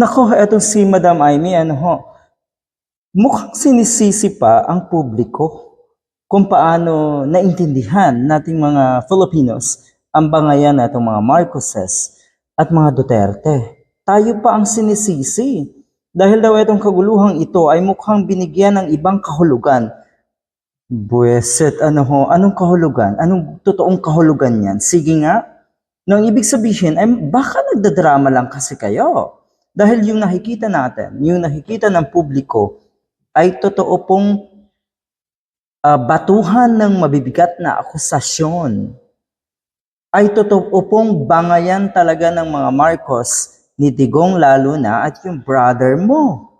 Nako, etong si Madam Amy, ano ho, mukhang sinisisi pa ang publiko kung paano naintindihan nating mga Filipinos ang bangayan na itong mga Marcoses at mga Duterte. Tayo pa ang sinisisi dahil daw itong kaguluhang ito ay mukhang binigyan ng ibang kahulugan. Buweset, ano ho, anong kahulugan? Anong totoong kahulugan yan? Sige nga, nang ibig sabihin ay baka nagdadrama lang kasi kayo. Dahil yung nakikita natin, yung nakikita ng publiko ay totoo pong ah, batuhan ng mabibigat na akusasyon. Ay totoo pong bangayan talaga ng mga Marcos ni Digong lalo na at yung brother mo.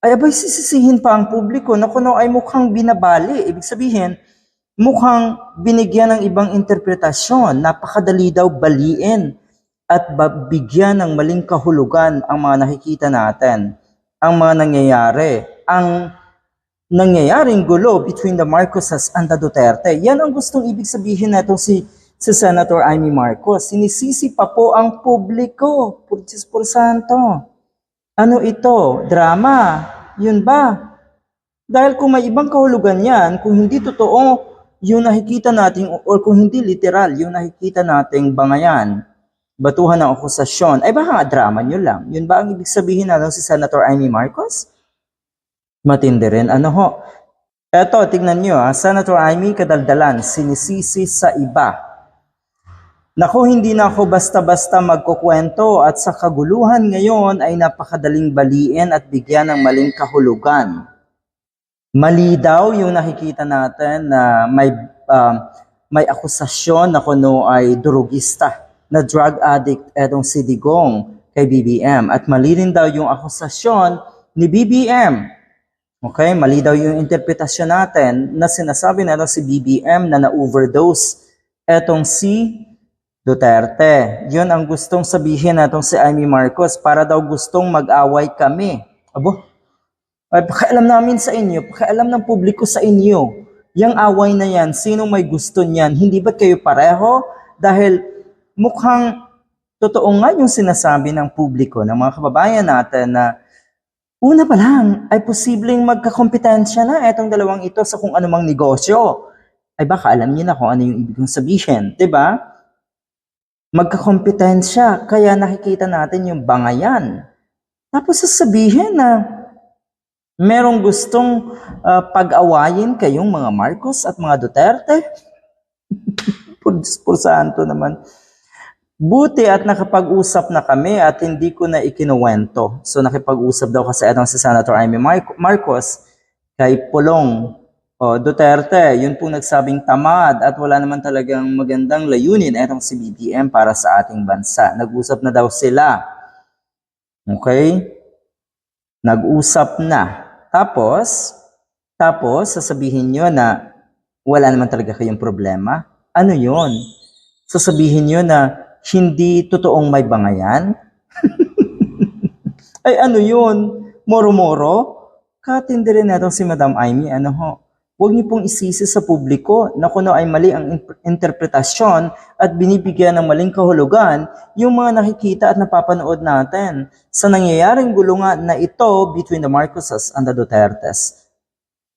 Ay abay sisisihin pa ang publiko na kuno ay mukhang binabali. Ibig sabihin, mukhang binigyan ng ibang interpretasyon. Napakadali daw baliin at bigyan ng maling kahulugan ang mga nakikita natin, ang mga nangyayari, ang nangyayaring gulo between the Marcoses and the Duterte. Yan ang gustong ibig sabihin na si, si Senator Amy Marcos. Sinisisi pa po ang publiko. Purchis santo. Ano ito? Drama? Yun ba? Dahil kung may ibang kahulugan yan, kung hindi totoo yung nakikita nating, or kung hindi literal yung nakikita nating bangayan, batuhan ng akusasyon, ay baka drama nyo lang. Yun ba ang ibig sabihin na si Senator Amy Marcos? Matindi rin. Ano ho? Eto, tignan nyo ha. Senator Amy kadaldalan, sinisisi sa iba. Naku, hindi na ako basta-basta magkukwento at sa kaguluhan ngayon ay napakadaling baliin at bigyan ng maling kahulugan. Mali daw yung nakikita natin na may um, may akusasyon na kuno ay durugista na drug addict etong si Digong kay BBM at mali rin daw yung akusasyon ni BBM Okay, mali daw yung interpretasyon natin na sinasabi na si BBM na na-overdose etong si Duterte. Yun ang gustong sabihin natong si Amy Marcos para daw gustong mag-away kami. Abo, ay pakialam namin sa inyo, pakialam ng publiko sa inyo. Yang away na yan, sino may gusto niyan? Hindi ba kayo pareho? Dahil mukhang totoo nga yung sinasabi ng publiko, ng mga kababayan natin na Una pa lang, ay posibleng magkakompetensya na itong dalawang ito sa kung anumang negosyo. Ay baka alam niyo na kung ano yung ibig kong sabihin, di ba? Magkakompetensya, kaya nakikita natin yung bangayan. Tapos sasabihin na merong gustong ah, pag-awayin kayong mga Marcos at mga Duterte. por, por santo naman. Buti at nakapag-usap na kami at hindi ko na ikinuwento. So nakipag-usap daw kasi itong si Senator Amy Mar- Marcos kay Pulong o Duterte. Yun po nagsabing tamad at wala naman talagang magandang layunin itong si BBM para sa ating bansa. Nag-usap na daw sila. Okay? Nag-usap na. Tapos, tapos sasabihin nyo na wala naman talaga kayong problema. Ano yon? Sasabihin nyo na hindi totoong may bangayan? Ay ano yun? Moro-moro? Katindi rin na si Madam Amy, ano ho? Huwag niyo pong isisi sa publiko na kuno ay mali ang in- interpretasyon at binibigyan ng maling kahulugan yung mga nakikita at napapanood natin sa nangyayaring gulungan na ito between the Marcoses and the Dutertes.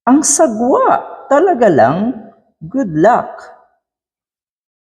Ang sagwa, talaga lang, good luck.